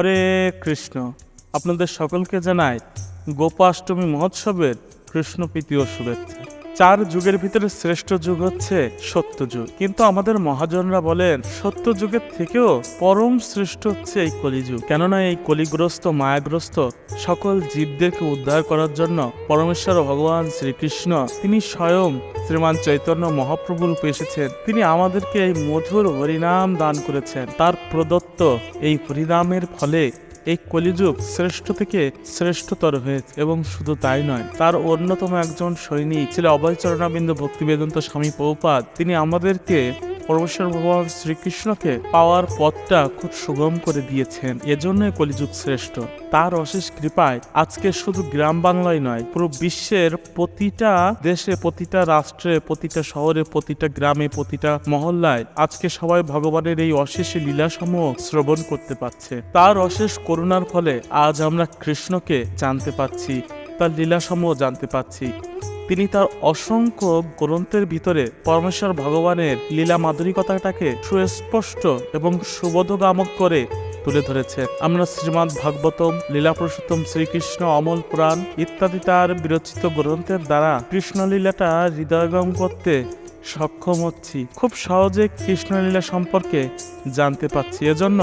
হরে কৃষ্ণ। আপনাদের সকলকে জানায় গোপাষ্টমী মহোৎসবের কৃষ্ণ প্রীতীয় শুভেচ্ছা। চার যুগের ভিতরে শ্রেষ্ঠ যুগ হচ্ছে সত্য যুগ। কিন্তু আমাদের মহাজনরা বলেন, সত্য যুগের থেকেও পরম শ্রেষ্ঠ হচ্ছে এই কলিযুগ। কেননা এই কলিগ্রস্ত, মায়াগ্রস্ত সকল জীবদেরকে উদ্ধার করার জন্য পরমেশ্বর ভগবান শ্রীকৃষ্ণ, তিনি স্বয়ং শ্রীমান চৈতন্য মহাপ্রভু রূপে এসেছেন। তিনি আমাদেরকে এই মধুর হরিনাম দান করেছেন। তার প্রদত্ত এই হরিনামের ফলে এই কলিযুগ শ্রেষ্ঠ থেকে শ্রেষ্ঠতর হয়েছে, এবং শুধু তাই নয়, তার অন্যতম একজন সৈনিক ছিল অভয়চরণাবিন্দ ভক্তিবেদন্ত স্বামী পৌপাদ তিনি আমাদেরকে পরমেশ্বর ভগবান শ্রীকৃষ্ণকে পাওয়ার পথটা খুব সুগম করে দিয়েছেন। এজন্য কলিযুগ শ্রেষ্ঠ। তার অশেষ কৃপায় আজকে শুধু গ্রাম বাংলায় নয়, পুরো বিশ্বের প্রতিটা দেশে, প্রতিটা রাষ্ট্রে, প্রতিটা শহরে, প্রতিটা গ্রামে, প্রতিটা মহল্লায় আজকে সবাই ভগবানের এই অশেষ লীলাসমূহ শ্রবণ করতে পারছে। তার অশেষ করুণার ফলে আজ আমরা কৃষ্ণকে জানতে পারছি, তার লীলাসমূহ জানতে পারছি। তিনি তার অসংখ্য গ্রন্থের ভিতরে পরমেশ্বর ভগবানের লীলা মাধুরিকতাটাকে সুস্পষ্ট এবং সুবোধগামক করে তুলে ধরেছে আমরা শ্রীমদ্ ভাগবতম, লীলা পুরুষোত্তম, শ্রীকৃষ্ণ, অমল পুরাণ ইত্যাদি তার বিরচিত গ্রন্থের দ্বারা কৃষ্ণলীলাটা হৃদয়গম করতে সক্ষম হচ্ছি। খুব সহজে কৃষ্ণলীলা সম্পর্কে জানতে পারছি। এজন্য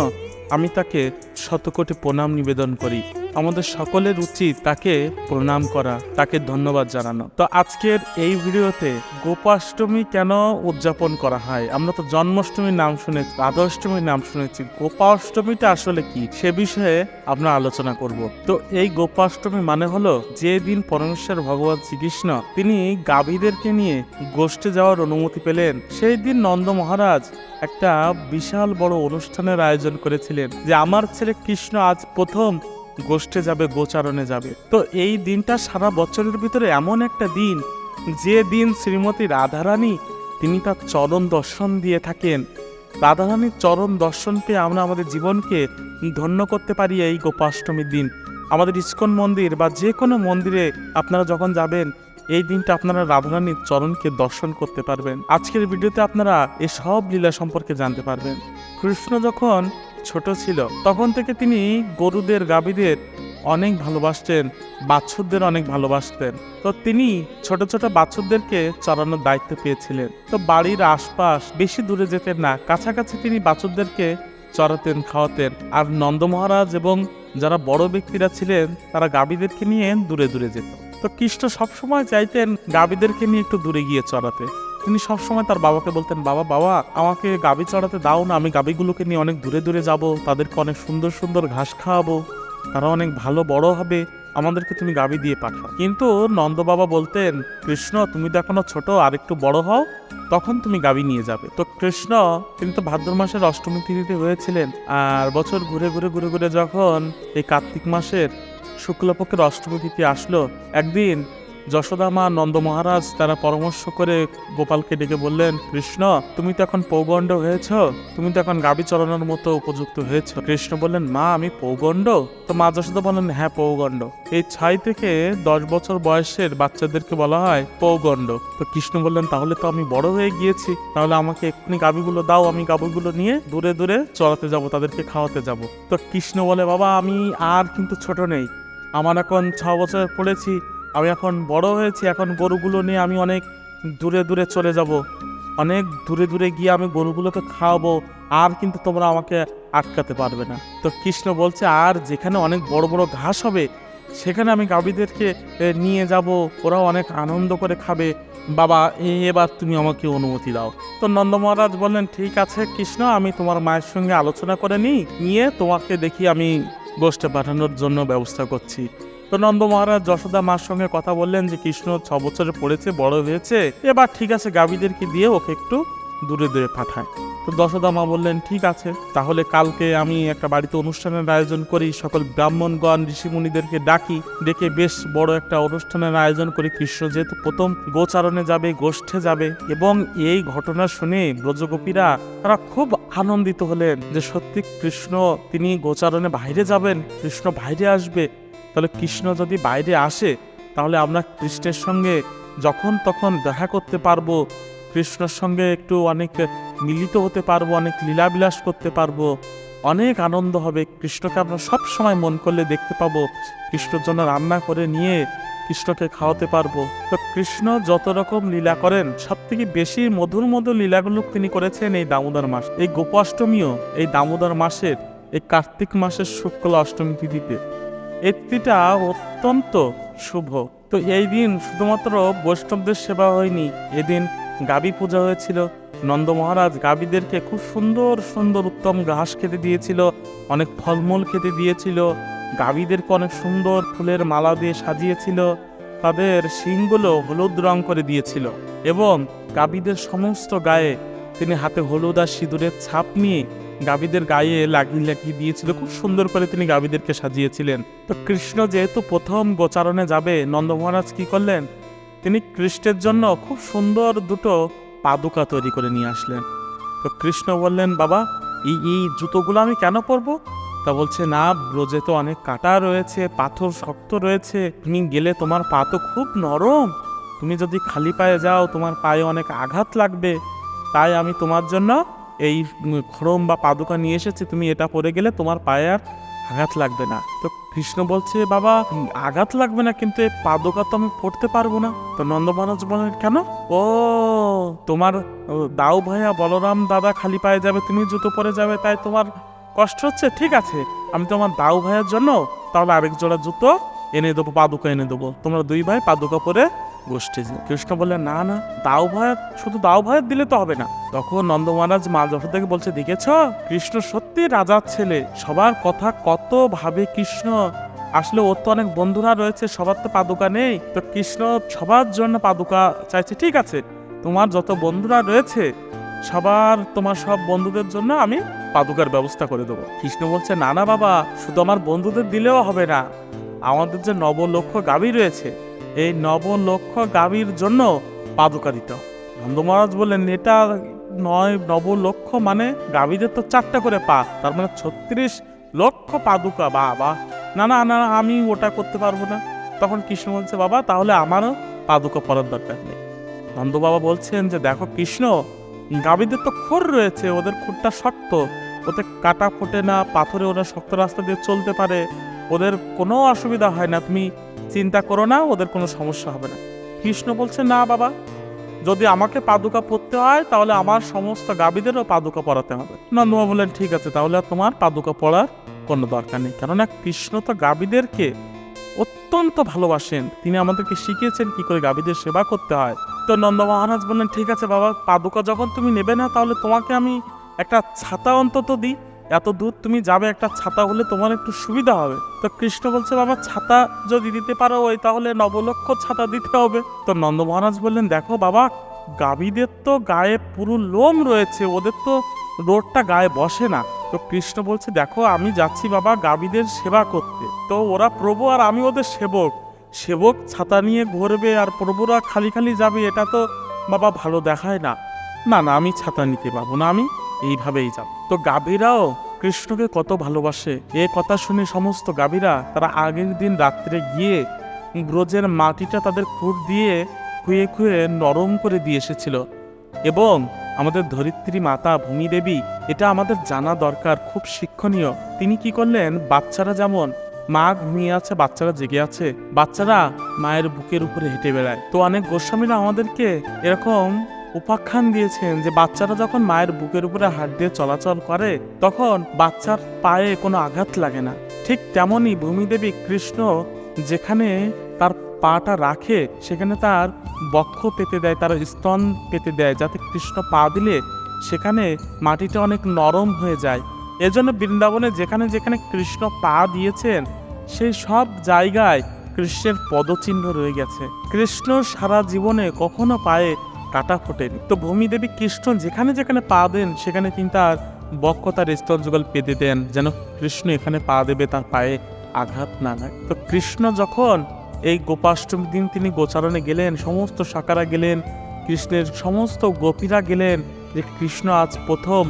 আমি তাকে শতকোটি প্রণাম নিবেদন করি। আমাদের সকলের উচিত তাকে প্রণাম করা, তাকে ধন্যবাদ জানানো। তো আজকের এই ভিডিওতে গোপাষ্টমী কেন উদযাপন করা হয়? আমরা তো জন্মাষ্টমীর নাম শুনেছি রাধাষ্টমীর নাম শুনেছি। গোপাষ্টমীটা আসলে কি? সে বিষয়ে আমরা আলোচনা করব। তো এই গোপাষ্টমী মানে হলো যে দিন পরমেশ্বর ভগবান শ্রীকৃষ্ণ তিনি গাভীদেরকে নিয়ে গোষ্ঠে যাওয়ার অনুমতি পেলেন, সেই দিন নন্দ মহারাজ একটা বিশাল বড় অনুষ্ঠানের আয়োজন করেছিলেন যে, আমার ছেলে কৃষ্ণ আজ প্রথম গোষ্ঠে যাবে, গোচারণে যাবে। তো এই দিনটা সারা বছরের ভিতরে এমন একটা দিন, যে দিন শ্রীমতী রাধারানী, তিনি তার চরণ দর্শন দিয়ে থাকেন। রাধারানীর চরণ দর্শন পেয়ে আমরা আমাদের জীবনকে ধন্য করতে পারি এই গোপাষ্টমীর দিন। আমাদের ইস্কন মন্দির বা যে কোনো মন্দিরে আপনারা যখন যাবেন, এই দিনটা আপনারা রাধারানীর চরণকে দর্শন করতে পারবেন। আজকের ভিডিওতে আপনারা এসব লীলা সম্পর্কে জানতে পারবেন। কৃষ্ণ যখন ছোট ছিল। তখন থেকে তিনি গরুদের, গাভীদের অনেক ভালোবাসতেন, বাছুরদের অনেক ভালোবাসতেন। তো তিনি ছোট ছোট বাছুরদেরকে চড়ানোর দায়িত্ব পেয়েছিলেন। তো বাড়ির আশপাশ বেশি দূরে যেতেন না, কাছাকাছি তিনি বাছুরদেরকে চড়াতেন, খাওয়াতেন। আর নন্দ মহারাজ এবং যারা বড় ব্যক্তিরা ছিলেন, তারা গাভীদেরকে নিয়ে দূরে দূরে যেত। তো কৃষ্ণ সবসময় চাইতেন গাভীদেরকে নিয়ে একটু দূরে গিয়ে চড়াতে। তিনি সবসময় তার বাবাকে বলতেন, বাবা বাবা, আমাকে গাবি চড়াতে দাও না, আমি গাভীগুলোকে নিয়ে অনেক দূরে দূরে যাব, তাদেরকে অনেক সুন্দর সুন্দর ঘাস খাওয়াবো, তারা অনেক ভালো বড় হবে, আমাদেরকে তুমি গাবি দিয়ে পাঠাও। কিন্তু নন্দ বাবা বলতেন, কৃষ্ণ, তুমি তো এখনও ছোট, আর একটু বড় হও, তখন তুমি গাবি নিয়ে যাবে। তো কৃষ্ণ, তিনি তো ভাদ্র মাসের অষ্টমী তিথিতে হয়েছিলেন, আর বছর ঘুরে ঘুরে ঘুরে ঘুরে যখন এই কার্তিক মাসের শুক্লপক্ষের অষ্টমী তিথি আসলো, একদিন যশোদা মা নন্দ মহারাজ তারা পরামর্শ করে গোপালকে ডেকে বললেন, কৃষ্ণ, তুমি তো এখন পৌগণ্ড হয়েছ, তুমি তো এখন গাবি চড়ানোর মতো উপযুক্ত হয়েছ। কৃষ্ণ বললেন, মা, আমি পৌগণ্ড? তো মা যশোদা বললেন হ্যাঁ পৌগণ্ড। এই ছয় থেকে দশ বছর বয়সের বাচ্চাদেরকে বলা হয় পৌগণ্ড। তো কৃষ্ণ বললেন, তাহলে তো আমি বড় হয়ে গিয়েছি, তাহলে আমাকে এক্ষুনি গাবিগুলো দাও, আমি গাবিগুলো নিয়ে দূরে দূরে চড়াতে যাব, তাদেরকে খাওয়াতে যাব। তো কৃষ্ণ বলে, বাবা, আমি আর কিন্তু ছোট নেই, আমার এখন ছ বছর পড়েছি আমি এখন বড় হয়েছি, এখন গরুগুলো নিয়ে আমি অনেক দূরে দূরে চলে যাব। অনেক দূরে দূরে গিয়ে আমি গরুগুলোকে খাওয়াবো, আর কিন্তু তোমরা আমাকে আটকাতে পারবে না। তো কৃষ্ণ বলছে, আর যেখানে অনেক বড় বড় ঘাস হবে, সেখানে আমি গাভীদেরকে নিয়ে যাব। ওরাও অনেক আনন্দ করে খাবে। বাবা এবার তুমি আমাকে অনুমতি দাও। তো নন্দ মহারাজ বললেন, ঠিক আছে কৃষ্ণ, আমি তোমার মায়ের সঙ্গে আলোচনা করে নিই, নিয়ে তোমাকে দেখি আমি গোষ্ঠে পাঠানোর জন্য ব্যবস্থা করছি। তো নন্দ মহারাজ, যশোদা মার সঙ্গে কথা বললেন যে কৃষ্ণ ছ বছরে পড়েছে, বড় হয়েছে। এবার ঠিক আছে, গাভীদেরকে দিয়ে ওকে একটু দূরে দূরে পাঠায়। তো দশদা মা বললেন, ঠিক আছে, তাহলে কালকে আমি একটা বাড়িতে অনুষ্ঠানের আয়োজন করি। সকল ব্রাহ্মণগণ, ঋষিমুনিদেরকে ডাকি, ডেকে বেশ বড় একটা অনুষ্ঠানের আয়োজন করি। কৃষ্ণ যেহেতু প্রথম গোচারণে যাবে, গোষ্ঠে যাবে, এবং এই ঘটনা শুনে ব্রজগোপীরা তারা খুব আনন্দিত হলেন যে সত্যি কৃষ্ণ, তিনি গোচারণে বাইরে যাবেন, কৃষ্ণ বাইরে আসবে। তাহলে কৃষ্ণ যদি বাইরে আসে, তাহলে আমরা কৃষ্ণের সঙ্গে যখন তখন দেখা করতে পারব, কৃষ্ণের সঙ্গে একটু অনেক মিলিত হতে পারব, অনেক লীলাবিলাস করতে পারব, অনেক আনন্দ হবে। কৃষ্ণকে আমরা সব সময় মন করলে দেখতে পাবো কৃষ্ণর জন্য রান্না করে নিয়ে কৃষ্ণকে খাওয়াতে পারব। তো কৃষ্ণ যত রকম লীলা করেন সব থেকে বেশি মধুর মধুর লীলাগুলো তিনি করেছেন এই দামোদর মাস। এই গোপাষ্টমীও এই দামোদর মাসের, এই কার্তিক মাসের শুক্ল অষ্টমী তিথিতে। তিথিটা অত্যন্ত শুভ। তো এই দিন শুধুমাত্র বৈষ্ণবদের সেবা হয়নি, এদিন গাবি পূজা হয়েছিল। নন্দ মহারাজ গাবিদেরকে খুব সুন্দর সুন্দর উত্তম ঘাস খেতে দিয়েছিল, অনেক ফলমূল খেতে দিয়েছিল। গাবিদেরকে অনেক সুন্দর ফুলের মালা দিয়ে সাজিয়েছিল। তাদের শিংগুলো হলুদ রং করে দিয়েছিল এবং গাবিদের সমস্ত গায়ে তিনি হাতে হলুদ আর সিঁদুরের ছাপ নিয়ে গাবিদের গায়ে লাগিয়ে লাগিয়ে দিয়েছিল। খুব সুন্দর করে তিনি গাবিদেরকে সাজিয়েছিলেন। তো কৃষ্ণ যেহেতু প্রথম গোচারণে যাবে, নন্দ মহারাজ কি করলেন? তিনি কৃষ্ণের জন্য খুব সুন্দর দুটো পাদুকা তৈরি করে নিয়ে আসলেন। তো কৃষ্ণ বললেন, বাবা, এই এই জুতোগুলো আমি কেন পরবো? তা বলছে, না, ব্রোজে তো অনেক কাটা রয়েছে, পাথর শক্ত রয়েছে। তুমি গেলে তোমার পা তো খুব নরম। তুমি যদি খালি পায়ে যাও, তোমার পায়ে অনেক আঘাত লাগবে। তাই আমি তোমার জন্য এই খড়ম বা পাদুকা নিয়ে এসেছি, তুমি এটা পরে গেলে তোমার পায়ে আর আঘাত লাগবে না। তো কৃষ্ণ বলছে, বাবা আঘাত লাগবে না, কিন্তু এই পাদুকা তো আমি পড়তে পারব না। তো নন্দ মহারাজ বলেন কেন? ও, তোমার দাও ভাইয়া, বলরাম দাদা খালি পায়ে যাবে, তুমি জুতো পরে যাবে, তাই তোমার কষ্ট হচ্ছে? ঠিক আছে, আমি তোমার দাও ভাইয়ের জন্য তাহলে আরেক জোড়া জুতো এনে দেবো, পাদুকা এনে দেবো। তোমরা দুই ভাই পাদুকা পরে গোষ্ঠী কৃষ্ণ বললেন না না, দাও ভাইয়ের শুধু দাও ভাইয়ের দিলে তো হবে না। তখন নন্দ মহারাজ মা যশোদাকে বলছে, দেখেছ, কৃষ্ণ সত্যি রাজার ছেলে, সবার কথা কত ভাবে কৃষ্ণ। আসলে ওর তো অনেক বন্ধুরা রয়েছে, সবার তো পাদুকা নেই। তো কৃষ্ণ সবার জন্য পাদুকা চাইছে, ঠিক আছে, তোমার যত বন্ধুরা রয়েছে, সবার, তোমার সব বন্ধুদের জন্য আমি পাদুকার ব্যবস্থা করে দেবো। কৃষ্ণ বলছে, না না, বাবা, শুধু আমার বন্ধুদের দিলেও হবে না। আমাদের যে নবলক্ষ গাভী রয়েছে এই নবলক্ষ গাভীর জন্য পাদুকা দিতে। নন্দ মহারাজ বললেন, এটা নয়, নবলক্ষ মানে গাভীদের তো চারটা করে পা, তার মানে ছত্রিশ লক্ষ পাদুকা বা বা না না না, আমি ওটা করতে পারব না। তখন কৃষ্ণ বলছে, বাবা, তাহলে আমারও পাদুকা পরার দরকার নেই। নন্দ বাবা বলছেন যে, দেখো কৃষ্ণ, গাভীদের তো খুর রয়েছে, ওদের খুরটা শক্ত। ওতে কাটা ফোটে না, পাথরে ওরা শক্ত রাস্তা দিয়ে চলতে পারে। ওদের কোনো অসুবিধা হয় না। তুমি চিন্তা করো না, ওদের কোনো সমস্যা হবে না। কৃষ্ণ বলছে, না বাবা, যদি আমাকে পাদুকা পরতে হয়, তাহলে আমার সমস্ত গাভীদেরও পাদুকা পরাতে হবে। নন্দমা বললেন, ঠিক আছে, তাহলে তোমার পাদুকা পরার কোনো দরকার নেই। কেননা কৃষ্ণ তো গাভীদেরকে অত্যন্ত ভালোবাসেন। তিনি আমাদেরকে শিখিয়েছেন কি করে গাভীদের সেবা করতে হয়। তো নন্দ মহারাজ বললেন, ঠিক আছে বাবা, পাদুকা যখন তুমি নেবে না, তাহলে তোমাকে আমি একটা ছাতা অন্তত দিই। এত দূর তুমি যাবে একটা ছাতা হলে তোমার একটু সুবিধা হবে। তো কৃষ্ণ বলছে, বাবা, ছাতা যদি দিতে পারো, ওই তাহলে নবলক্ষ ছাতা দিতে হবে। তো নন্দ মহারাজ বললেন, দেখো বাবা, গাভীদের তো গায়ে পুরো লোম রয়েছে, ওদের তো রোডটা গায়ে বসে না। তো কৃষ্ণ বলছে, দেখো, আমি যাচ্ছি বাবা গাভীদের সেবা করতে। তো ওরা প্রভু আর আমি ওদের সেবক। সেবক ছাতা নিয়ে ঘুরবে আর প্রভুরা খালি খালি যাবে, এটা তো বাবা ভালো দেখায় না। না না, আমি ছাতা নিতে পারব না, আমি এইভাবেই যাব তো গাভীরাও কৃষ্ণকে কত ভালোবাসে। এ কথা শুনে সমস্ত গাভীরা তারা আগের দিন রাত্রে গিয়ে ব্রজের মাটিটা তাদের খুঁট দিয়ে খুঁয়ে খুঁয়ে নরম করে দিয়ে এসেছিল। এবং আমাদের ধরিত্রী মাতা ভূমি দেবী এটা আমাদের জানা দরকার, খুব শিক্ষণীয়। তিনি কি করলেন? বাচ্চারা যেমন মা ঘুমিয়ে আছে, বাচ্চারা জেগে আছে, বাচ্চারা মায়ের বুকের উপরে হেঁটে বেড়ায়। তো অনেক গোস্বামীরা আমাদেরকে এরকম উপাখ্যান দিয়েছেন যে বাচ্চারা যখন মায়ের বুকের উপরে হাত দিয়ে চলাচল করে, তখন বাচ্চার পায়ে কোনো আঘাত লাগে না। ঠিক তেমনই ভূমিদেবী কৃষ্ণ যেখানে তার পাটা রাখে, সেখানে তার বক্ষ পেতে দেয়, তার স্তন পেতে দেয়, যাতে কৃষ্ণ পা দিলে সেখানে মাটিটা অনেক নরম হয়ে যায়। এজন্য বৃন্দাবনে যেখানে যেখানে কৃষ্ণ পা দিয়েছেন, সেই সব জায়গায় কৃষ্ণের পদচিহ্ন রয়ে গেছে। কৃষ্ণ সারা জীবনে কখনো পায়ে কাটা ফোটেনি তো ভূমিদেবী কৃষ্ণ যেখানে যেখানে পা দেন, সেখানে তিনি তার বক্ষ স্তর যুগল পেতে দেন, যেন কৃষ্ণ এখানে পা দেবে তার পায়ে আঘাত না লাগে। তো কৃষ্ণ যখন এই গোপাষ্টমীর দিন তিনি গোচারণে গেলেন, সমস্ত সাকারা গেলেন, কৃষ্ণের সমস্ত গোপীরা গেলেন, যে কৃষ্ণ আজ প্রথম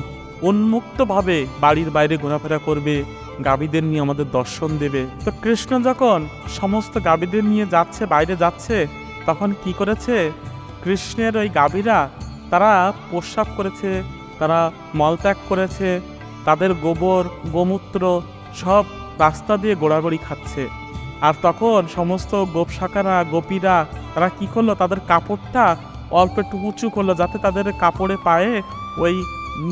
উন্মুক্তভাবে বাড়ির বাইরে ঘোরাফেরা করবে, গাভীদের নিয়ে আমাদের দর্শন দেবে। তো কৃষ্ণ যখন সমস্ত গাভীদের নিয়ে যাচ্ছে, বাইরে যাচ্ছে, তখন কি করেছে? কৃষ্ণের ওই গাভীরা তারা প্রস্রাব করেছে, তারা মলত্যাগ করেছে, তাদের গোবর, গোমূত্র সব রাস্তা দিয়ে গোড়াগড়ি খাচ্ছে। আর তখন সমস্ত গোপশাকারা গোপীরা তারা কি করল? তাদের কাপড়টা অল্প একটু উঁচু করল যাতে তাদের কাপড়ে পায়ে ওই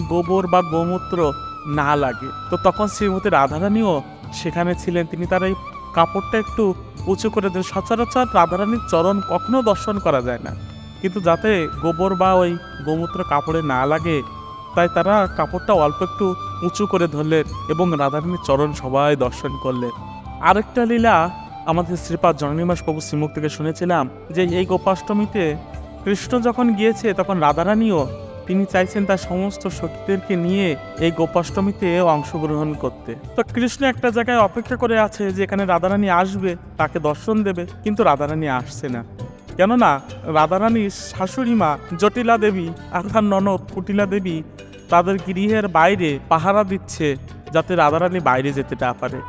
গোবর বা গোমূত্র না লাগে। তো তখন শ্রীমতী রাধারানীও সেখানে ছিলেন। তিনি তার এই কাপড়টা একটু উঁচু করে দেন। সচরাচর রাধারানীর চরণ কখনো দর্শন করা যায় না। কিন্তু যাতে গোবর বা ওই গোমূত্র কাপড়ে না লাগে, তাই তারা কাপড়টা অল্প একটু উঁচু করে ধরলেন এবং রাধারানীর চরণ সবাই দর্শন করলেন। আরেকটা লীলা আমাদের শ্রীপাদ জননিবাস প্রভু শ্রীমুখ থেকে শুনেছিলাম যে এই গোপাষ্টমীতে কৃষ্ণ যখন গিয়েছে, তখন রাধারানীও তিনি চাইছেন তার সমস্ত সখীদেরকে নিয়ে এই গোপাষ্টমীতে অংশগ্রহণ করতে। তো কৃষ্ণ একটা জায়গায় অপেক্ষা করে আছে যে এখানে রাধারানী আসবে, তাকে দর্শন দেবে, কিন্তু রাধারানী আসছে না। কেননা রাধারানীর শাশুড়ি মা জটিলা দেবী আর তার ননদ কুটিলা দেবী তাদের গৃহের বাইরে পাহারা দিচ্ছে যাতে রাধারানী বাইরে যেতে না পারে।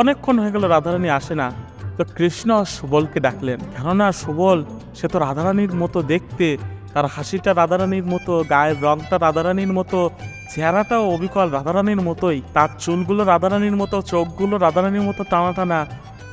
অনেকক্ষণ হয়ে গেল, রাধারানী আসে না। তো কৃষ্ণ সুবলকে ডাকলেন, কেননা সুবল, সে তো রাধারানীর মতো দেখতে, তার হাসিটা রাধারানীর মতো, গায়ের রংটা রাধারানীর মতো, চেহারাটাও অবিকল রাধারানীর মতোই, তার চুলগুলো রাধারানীর মতো, চোখগুলো রাধারানীর মতো টানা টানা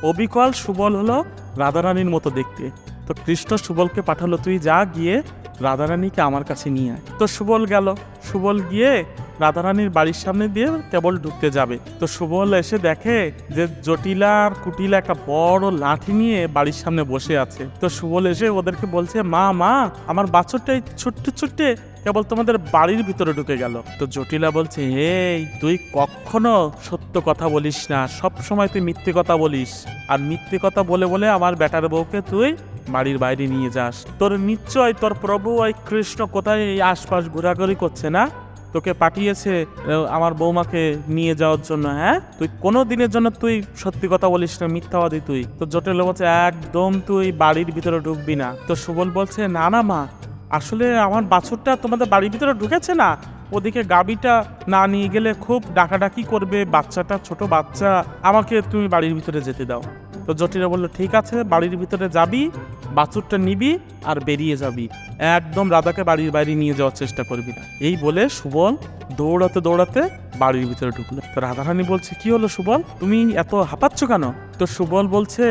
অবিকল সুবল হলো রাধারানীর মতো দেখতে। তো কৃষ্ণ সুবলকে পাঠালো, তুই যা গিয়ে রাধারানীকে আমার কাছে নিয়ে আয়। তো সুবল গেল। সুবল গিয়ে রাধারানীর বাড়ির সামনে দিয়ে কেবল ঢুকতে যাবে। তো সুবল এসে দেখে যে জটিলা আর কুটিলা একটা বড় লাঠি নিয়ে বাড়ির সামনে বসে আছে। তো সুবল এসে ওদেরকে বলছে, মা মা, আমার বাছরটা এই ছোট্ট ছোট্টে কেবল তোমাদের বাড়ির ভিতরে ঢুকে গেল। তো জটিলা বলছে, এই, তুই কখনো সত্য কথা বলিস না। সব সময় তুই মিথ্যে কথা বলিস। আর মিথ্যে কথা বলে বলে আমার বেটার বউকে তুই বাড়ির বাইরে নিয়ে যাস। তোর নিশ্চয় তোর প্রভু ওই কৃষ্ণ কোথায় এই আশপাশ ঘোরাঘুরি করছে না? তোকে পাঠিয়েছে আমার বৌমাকে নিয়ে যাওয়ার জন্য হ্যাঁ? তুই কোনো দিনের জন্য তুই সত্যি কথা বলিস না, মিথ্যাবাদী তুই। তো জটিল বলছে, একদম তুই বাড়ির ভিতরে ঢুকবি না। তো সুবল বলছে, না না মা, আসলে আমার বাছুরটা তোমাদের বাড়ির ভিতরে ঢুকেছে না। ওদিকে গাবিটা না নিয়ে গেলে খুব ডাকাডাকি করবে, বাচ্চাটা ছোট বাচ্চা। আমাকে তুমি বাড়ির ভিতরে যেতে দাও। তো জটিলা বলল, ঠিক আছে, বাড়ির ভিতরে যাবি, বাছুরটা নিবি আর বেরিয়ে যাবি। একদম রাধাকে বাড়ির বাইরে নিয়ে যাওয়ার চেষ্টা করবি না। এই বলে সুবল দৌড়াতে দৌড়াতে বাড়ির ভিতরে ঢুকলো। তো রাধারানী বলছে, কি হলো সুবল? তুমি এত হাঁপাচ্ছ কেন? তো সুবল বলছে,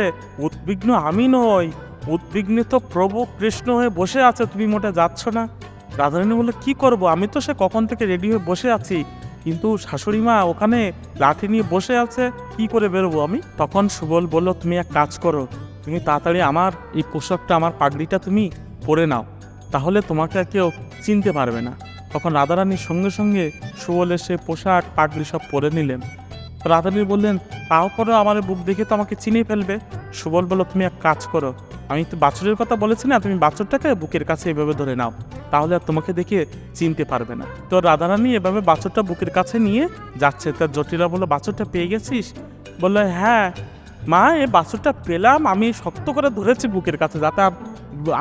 উদ্বিগ্ন আমি নই। উদ্বিগ্ন তো প্রভু কৃষ্ণ হয়ে বসে আছে, তুমি মোটে যাচ্ছ না। রাধারানী বলল, কি করব? আমি তো সে কখন থেকে রেডি হয়ে বসে আছি। কিন্তু শাশুড়ি মা ওখানে লাঠি নিয়ে বসে আছে, কি করে বেরোবো আমি? তখন সুবল বলল, তুমি এক কাজ করো, তুমি তাড়াতাড়ি আমার এই পোশাকটা, আমার পাগড়িটা তুমি পরে নাও, তাহলে তোমাকে কেউ চিনতে পারবে না। তখন রাধারানীর সঙ্গে সঙ্গে সুবল এসে পোশাক, পাগড়ি সব পরে নিলেন। রাধারানী বললেন, তাও পরে আমার বুক দেখে তো আমাকে চিনে ফেলবে। সুবল বলল, তুমি এক কাজ করো আমি তো বাছুরের কথা বলেছি না, তুমি বাছুরটাকে বুকের কাছে এভাবে ধরে নাও। তাহলে আর তোমাকে দেখে চিনতে পারবে না। তো রাধারানী এভাবে বাছুরটা বুকের কাছে নিয়ে যাচ্ছে। তার জটিলা বলল, বাছুরটা পেয়ে গেছিস? বলল হ্যাঁ। মা এ বাছুরটা পেলাম। আমি শক্ত করে ধরেছি বুকের কাছে যাতে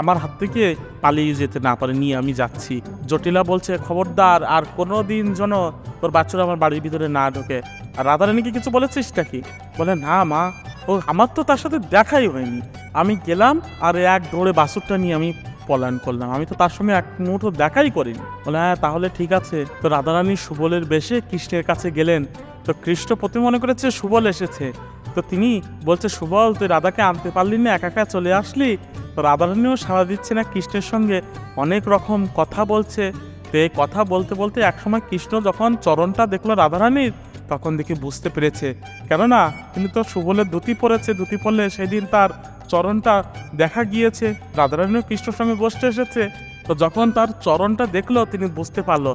আমার হাত থেকে পালিয়ে যেতে না পারে। নিয়ে আমি যাচ্ছি। জটিলা বলছে, খবরদার, আর কোনো দিন যেন তোর বাচ্চারা আমার বাড়ির ভিতরে না ঢোকে। আর রাধারানীকে কিছু বলেছিস নাকি? বলে, না মা ও, আমার তো তার সাথে দেখাই হয়নি। আমি গেলাম আর এক দৌড়ে বাছুরটা নিয়ে আমি পলায়ন করলাম। আমি তো তার সঙ্গে এক মুহূর্ত দেখাই করিনি। বলে হ্যাঁ তাহলে ঠিক আছে। তো রাধারানী সুবলের বেশে কৃষ্ণের কাছে গেলেন। তো কৃষ্ণ প্রতি মনে করেছে সুবল এসেছে। তো তিনি বলছে, সুবল, তুই রাধাকে আনতে পারলি না, একা একা চলে আসলি? তো রাধারানীও সাড়া দিচ্ছে না কৃষ্ণের সঙ্গে। অনেক রকম কথা বলছে। তো এই কথা বলতে বলতে একসময় কৃষ্ণ যখন চরণটা দেখল রাধারানীর তখন দেখি বুঝতে পেরেছে। কেননা, তিনি তো সুবলের ধুতি পরেছে ধুতি পরলে সেদিন তার চরণটা দেখা গিয়েছে। রাধারানীও কৃষ্ণর সঙ্গে গোষ্ঠে এসেছে। তো যখন তার চরণটা দেখল, তিনি বুঝতে পারল।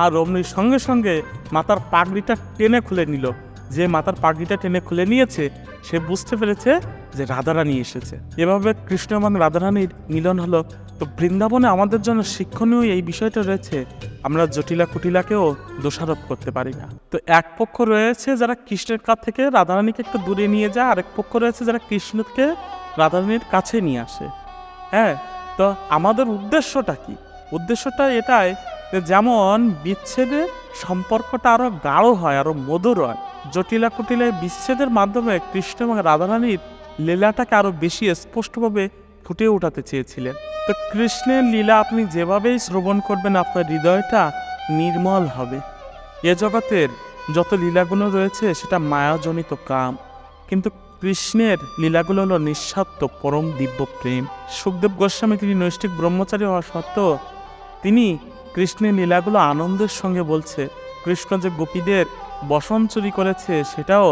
আর অমনির সঙ্গে সঙ্গে মাতার পাগড়িটা টেনে খুলে নিল। যে মাথার পাগড়িটা টেনে খুলে নিয়েছে, সে বুঝতে পেরেছে যে রাধারানী এসেছে। এভাবে কৃষ্ণ এবং রাধারানীর মিলন হলো। তো বৃন্দাবনে আমাদের জন্য শিক্ষণীয় এই বিষয়টা রয়েছে, আমরা জটিলা কুটিলাকেও দোষারোপ করতে পারি না। তো এক পক্ষ রয়েছে যারা কৃষ্ণের কাছ থেকে রাধারানীকে একটু দূরে নিয়ে যায়, আরেক পক্ষ রয়েছে যারা কৃষ্ণকে রাধারানীর কাছে নিয়ে আসে। হ্যাঁ তো আমাদের উদ্দেশ্যটা কি? উদ্দেশ্যটা এটাই যে যেমন বিচ্ছেদে সম্পর্কটা আরও গাঢ় হয়, আরও মধুর হয়, জটিলা কুটিলায় বিচ্ছেদের মাধ্যমে কৃষ্ণ এবং রাধারানীর লীলাটাকে আরও বেশি স্পষ্টভাবে ফুটে ওঠাতে চেয়েছিলেন। তো কৃষ্ণের লীলা আপনি যেভাবেই শ্রবণ করবেন, আপনার হৃদয়টা নির্মল হবে। এ জগতের যত লীলাগুলো রয়েছে, সেটা মায়াজনিত কাম। কিন্তু কৃষ্ণের লীলাগুলো হলো নিঃস্বার্থ, পরম দিব্য প্রেম। সুখদেব গোস্বামী, তিনি নৈষ্ঠিক ব্রহ্মচারী হওয়া সত্ত্বেও তিনি কৃষ্ণের লীলাগুলো আনন্দের সঙ্গে বলছে। কৃষ্ণ যে গোপীদের বসন চুরি করেছে, সেটাও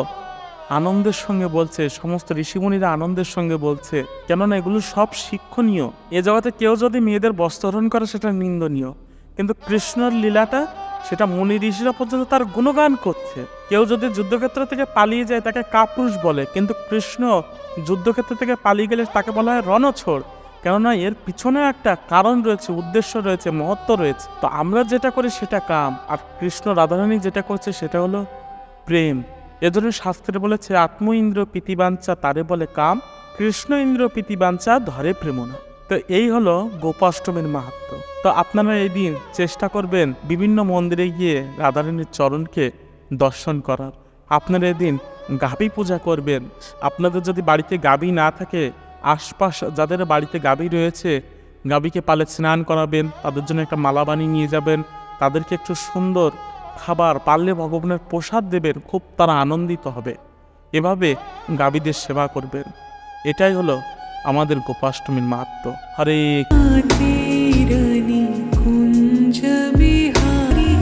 আনন্দের সঙ্গে বলছে, সমস্ত ঋষিমুনিরা আনন্দের সঙ্গে বলছে, কেননা এগুলো সব শিক্ষণীয়। এ জগতে কেউ যদি মেয়েদের বস্ত্রহরণ করে, সেটা নিন্দনীয়। কিন্তু কৃষ্ণর লীলাটা, সেটা মুনি ঋষিরা পর্যন্ত তার গুণগান করছে। কেউ যদি যুদ্ধক্ষেত্র থেকে পালিয়ে যায়, তাকে কাপুরুষ বলে। কিন্তু কৃষ্ণ যুদ্ধক্ষেত্র থেকে পালিয়ে গেলে তাকে বলা হয় রণছোড়। কেননা এর পিছনে একটা কারণ রয়েছে, উদ্দেশ্য রয়েছে, মহত্ব রয়েছে। তো আমরা যেটা করি, সেটা কাম। আর কৃষ্ণ রাধারানী যেটা করছে, সেটা হলো প্রেম। এজন্য শাস্ত্রে বলেছে, আত্ম ইন্দ্র প্রীতিবাঞ্চা তারে বলে কাম, কৃষ্ণ ইন্দ্র প্রীতিবাঞ্চা ধরে প্রেমনা তো এই হলো গোপাষ্টমীর মাহাত্ম। তো আপনারা এই দিন চেষ্টা করবেন বিভিন্ন মন্দিরে গিয়ে রাধারানীর চরণকে দর্শন করার। আপনারা এদিন গাভী পূজা করবেন। আপনাদের যদি বাড়িতে গাভী না থাকে, আশপাশ যাদের বাড়িতে গাভী রয়েছে, গাভীকে পালে স্নান করাবেন, তাদের জন্য একটা মালা বানিয়ে নিয়ে যাবেন, তাদেরকে একটু সুন্দর খাবার পারলে ভগবানের প্রসাদ দেবেন, খুব তারা আনন্দিত হবে। এভাবে গাভীদের সেবা করবেন। এটাই হলো আমাদের গোপাষ্টমীর মাহাত্ম হরে